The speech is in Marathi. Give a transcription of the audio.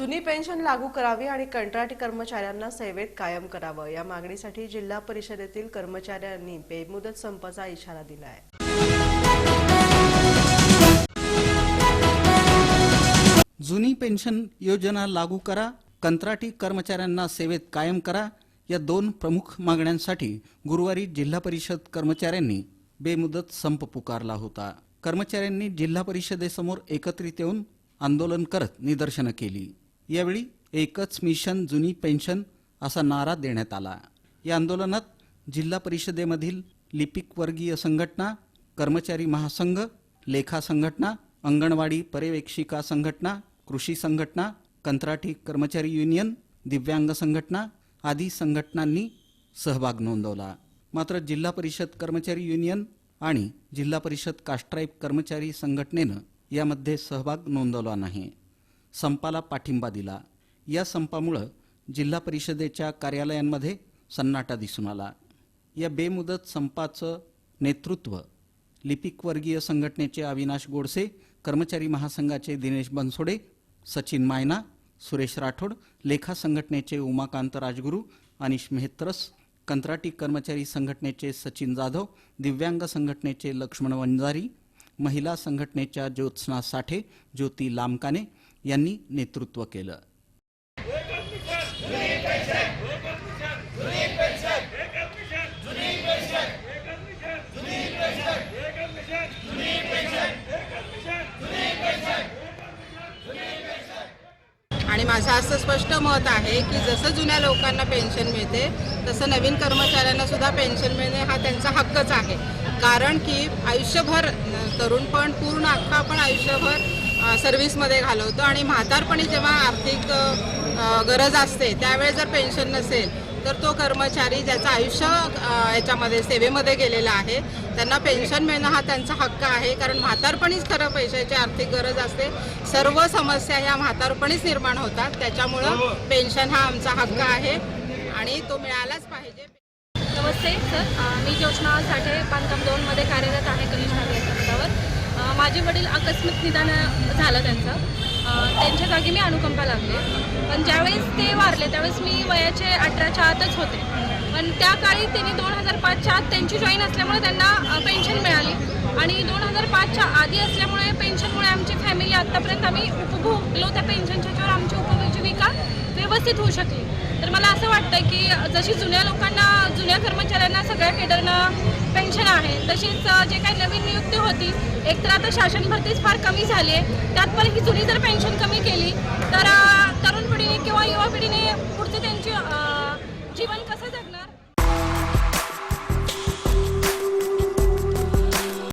जुनी पेन्शन लागू करावी आणि कंत्राटी कर्मचाऱ्यांना सेवेत कायम करावं. या मागणीसाठी जिल्हा परिषदेतील कर्मचाऱ्यांनी बेमुदत संपाचा इशारा दिला आहे जुनी पेन्शन योजना लागू करा कंत्राटी कर्मचाऱ्यांना सेवेत कायम करा या दोन प्रमुख मागण्यांसाठी गुरुवारी जिल्हा परिषद कर्मचाऱ्यांनी बेमुदत संप पुकारला होता. कर्मचाऱ्यांनी जिल्हा परिषदेसमोर एकत्रित येऊन आंदोलन करत निदर्शनं केली. यावेळी एकच मिशन जुनी पेन्शन असा नारा देण्यात आला. या आंदोलनात जिल्हा परिषदेमधील लिपिक वर्गीय संघटना कर्मचारी महासंघ लेखा संघटना अंगणवाडी पर्यवेक्षिका संघटना कृषी संघटना कंत्राटी कर्मचारी युनियन दिव्यांग संघटना आदी संघटनांनी सहभाग नोंदवला. मात्र जिल्हा परिषद कर्मचारी युनियन आणि जिल्हा परिषद कास्ट्राईब कर्मचारी संघटनेनं यामध्ये सहभाग नोंदवला नाही. संपाला पाठिंबा दिला. या संपामुळं जिल्हा परिषदेच्या कार्यालयांमध्ये सन्नाटा दिसून आला. या बेमुदत संपाचं नेतृत्व लिपिकवर्गीय संघटनेचे अविनाश गोडसे कर्मचारी महासंघाचे दिनेश बनसोडे सचिन मायना सुरेश राठोड लेखा संघटनेचे उमाकांत राजगुरू अनिश मेहत्रस कंत्राटी कर्मचारी संघटनेचे सचिन जाधव दिव्यांग संघटनेचे लक्ष्मण वंजारी महिला संघटनेच्या ज्योत्स्ना साठे ज्योती लामकाने यांनी नेतृत्व केलं. आणि माझं असं स्पष्ट मत आहे की जसं जुन्या लोकांना पेन्शन मिळते तसं नवीन कर्मचाऱ्यांना सुद्धा पेन्शन मिळणे हा त्यांचा हक्कच आहे. कारण की आयुष्यभर तरुणपण पूर्ण अख्खा आपण आयुष्यभर सर्व्हिसमध्ये घालवतो आणि म्हातारपणी जेव्हा आर्थिक गरज असते त्यावेळेस जर पेन्शन नसेल तर तो कर्मचारी ज्याचं आयुष्य याच्यामध्ये सेवेमध्ये गेलेला आहे त्यांना पेन्शन मिळणं हा त्यांचा हक्क आहे. कारण म्हातारपणीच खरं पैशाची आर्थिक गरज असते. सर्व समस्या ह्या म्हातारपणीच निर्माण होतात. त्याच्यामुळं पेन्शन हा आमचा हक्क आहे आणि तो मिळालाच पाहिजे. नमस्ते सर. मी योजना साठे बांधकाम दोनमध्ये कार्यरत आहे कनिष्ठ अभियंता माझे वडील आकस्मिक निदान झालं त्यांचं. त्यांच्या जागी मी अनुकंपा लागले. पण ज्यावेळेस ते वारले त्यावेळेस मी वयाचे अठराच्या आतच होते. पण त्या काळी त्यांनी दोन हजार पाचच्या आत त्यांची जॉईन असल्यामुळे त्यांना पेन्शन मिळाली. आणि दोन हजार पाचच्या आधी असल्यामुळे पेन्शनमुळे आमची फॅमिली आत्तापर्यंत आम्ही उपभोगलो त्या पेन्शनच्या आमची उपजीविका व्यवस्थित होऊ शकली. तर मला असं वाटतं की जशी जुन्या लोकांना जुन्या कर्मचाऱ्यांना सगळ्या केडरनं पेन्शन आहे तशीच जे काही नवीन नियुक्ती होती एक तर आता शासन भरतीच फार कमी झाली आहे. त्यात पण ही जुनी जर पेन्शन कमी केली तर तरुण पिढीने किंवा युवा पिढीने पुढचे त्यांची